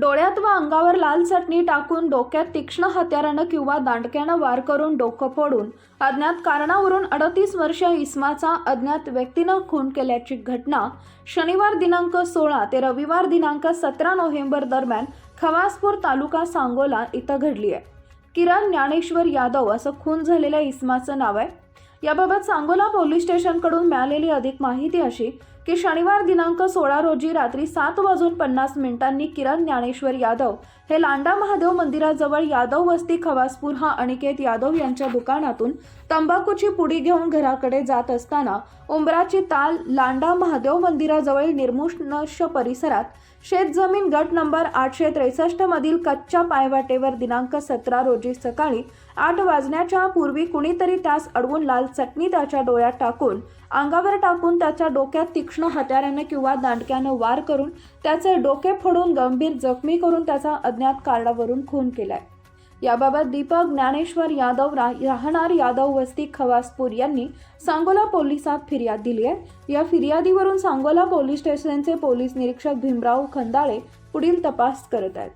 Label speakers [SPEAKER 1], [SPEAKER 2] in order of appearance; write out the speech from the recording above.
[SPEAKER 1] डोळ्यात व अंगावर लाल चटणी टाकून डोक्यात तीक्ष्ण हत्यारानं किंवा दांडक्यानं वार करून डोकं फोडून अज्ञात कारणावरून अडतीस वर्षीय इस्माचा अज्ञात व्यक्तीनं खून केल्याची घटना शनिवार दिनांक सोळा ते रविवार दिनांक सतरा नोव्हेंबर दरम्यान खवासपूर तालुका सांगोला इथं घडली आहे. किरण ज्ञानेश्वर यादव असं खून झालेल्या इस्माचं नाव आहे. याबाबत सांगोला पोलीस स्टेशनकडून मिळालेली अधिक माहिती अशी की शनिवार दिनांक सोळा रोजी रात्री सात वाजून पन्नास मिनिटांनी किरण ज्ञानेश्वर यादव हे लांडा महादेव मंदिराजवळ यादव वस्ती खवासपूर हा अनिकेत यादव यांच्या दुकानातून तंबाखूची पुडी घेऊन घराकडे जात असताना उंबराची ताल लांडा महादेव मंदिराजवळ निर्मुष्नश परिसरात शेतजमीन गट नंबर आठशे त्रेसष्ट मधील कच्च्या पायवाटेवर दिनांक सतरा रोजी सकाळी आठ वाजण्याच्या पूर्वी कुणीतरी त्यास अडवून लाल चटणी त्याच्या डोळ्यात टाकून अंगावर टाकून त्याच्या डोक्यात तीक्ष्ण हत्याराने किंवा दांडक्यानं वार करून त्याचे डोके फोडून गंभीर जखमी करून त्याचा अज्ञात कारणावरून खून केलाय. याबाबत दीपक ज्ञानेश्वर यादव रा राहणार यादव वस्ती खवासपूर यांनी सांगोला पोलिसात फिर्याद दिली आहे. या फिर्यादीवरून सांगोला पोलीस स्टेशनचे पोलीस निरीक्षक भीमराव खंदाळे पुढील तपास करत आहेत.